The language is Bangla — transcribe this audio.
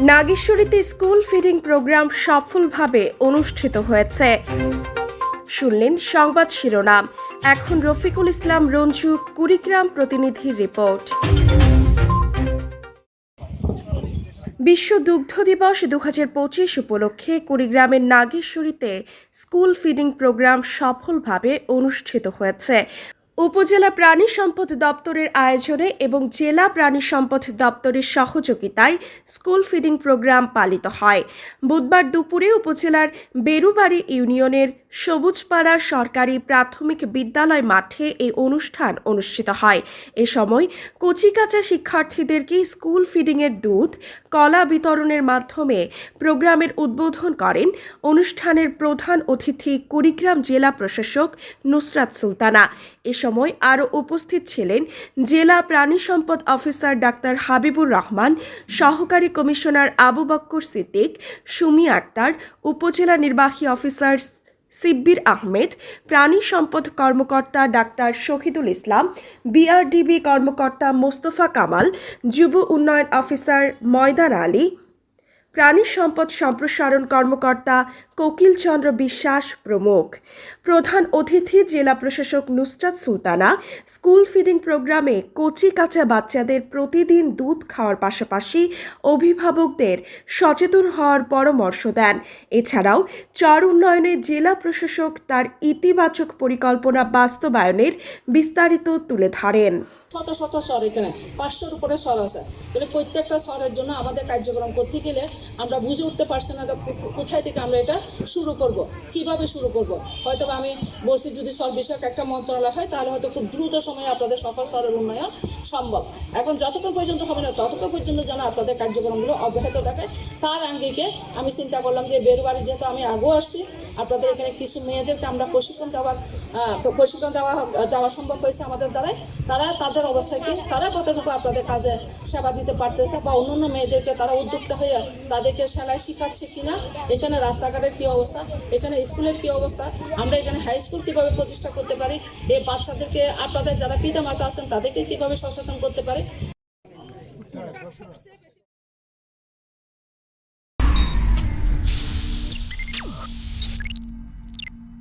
নাগেশ্বরীতে স্কুল ফিডিং প্রোগ্রাম সফলভাবে অনুষ্ঠিত হয়েছে। শুনলেন সংবাদ শিরোনাম। এখন রফিকুল ইসলাম, রঞ্জু, কুড়িগ্রাম প্রতিনিধির রিপোর্ট। বিশ্ব দুগ্ধ দিবস দু হাজার পঁচিশ উপলক্ষে কুড়িগ্রামের নাগেশ্বরীতে স্কুল ফিডিং প্রোগ্রাম সফলভাবে অনুষ্ঠিত হয়েছে। উপজেলা প্রাণী সম্পদ দপ্তরের আয়োজনে এবং জেলা প্রাণী সম্পদ দপ্তরের সহযোগিতায় স্কুল ফিডিং প্রোগ্রাম পালিত হয়। বুধবার দুপুরে উপজেলার বেরুবাড়ি ইউনিয়নের সবুজপাড়া সরকারি প্রাথমিক বিদ্যালয় মাঠে এই অনুষ্ঠান অনুষ্ঠিত হয়। এ সময় কচিকাচা শিক্ষার্থীদেরকে স্কুল ফিডিংয়ের দুধ, কলা বিতরণের মাধ্যমে প্রোগ্রামের উদ্বোধন করেন অনুষ্ঠানের প্রধান অতিথি কুড়িগ্রাম জেলা প্রশাসক নুসরাত সুলতানা। এ সময় আরও উপস্থিত ছিলেন জেলা প্রাণী সম্পদ অফিসার ডাক্তার হাবিবুর রহমান, সহকারী কমিশনার আবু বক্কর সিদ্দিক, সুমি আক্তার, উপজেলা নির্বাহী অফিসার সিব্বির আহমেদ, প্রাণী সম্পদ কর্মকর্তা ডাক্তার শহীদুল ইসলাম, বিআরডিবি কর্মকর্তা মোস্তফা কামাল, যুব উন্নয়ন অফিসার ময়দান আলী, প্রাণী সম্পদ সম্প্রসারণ কর্মকর্তা কোকিল চন্দ্র বিশ্বাস প্রমুখ। প্রধান অতিথি জেলা প্রশাসক নুসরাত সুলতানা, স্কুল ফিডিং প্রোগ্রামে কচি কাঁচা বাচ্চাদের প্রতিদিন দুধ খাওয়ার পাশাপাশি অভিভাবকদের সচেতন হওয়ার পরামর্শ দেন। এছাড়াও চর উন্নয়নে জেলা প্রশাসক তার ইতিবাচক পরিকল্পনা বাস্তবায়নের বিস্তারিত তুলে ধরেন। শত শত স্বর এখানে, পাঁচশোর উপরে স্বর আছে। তাহলে প্রত্যেকটা স্বরের জন্য আমাদের কার্যক্রম করতে গেলে আমরা বুঝে উঠতে পারছি না কোথায় থেকে আমরা এটা শুরু করব। কীভাবে শুরু করব? হয়তো আমি বলছি যদি সব বিষয়ক একটা মন্ত্রণালয় হয়, তাহলে হয়তো খুব দ্রুত সময়ে আপনাদের সকল স্তরের উন্নয়ন সম্ভব। এখন যতক্ষণ পর্যন্ত হবে না, ততক্ষণ পর্যন্ত যেন আপনাদের কার্যক্রমগুলো অব্যাহত থাকে তার আঙ্গিকে আমি চিন্তা করলাম যে বেরবাড়ি যেহেতু আমি আগেও আসছি আপনাদের এখানে কিছু মেয়েদেরকে আমরা প্রশিক্ষণ দেওয়ার প্রশিক্ষণ দেওয়া দেওয়া সম্ভব হয়েছে আমাদের দ্বারাই। তারা তাদের অবস্থা কি? তারা কতটুকু আপনাদের কাজে সেবা দিতে পারতেছে বা অন্যান্য মেয়েদেরকে তারা উদ্যোক্তা হয়ে তাদেরকে সেলাই শিখাচ্ছে কিনা? এখানে রাস্তাঘাটের কি অবস্থা? এখানে স্কুলের কি অবস্থা? আমরা এখানে হাই স্কুল কীভাবে প্রতিষ্ঠা করতে পারি? এই বাচ্চাদেরকে আপনাদের যারা পিতা মাতা আছেন তাদেরকে কীভাবে সচেতন করতে পারি?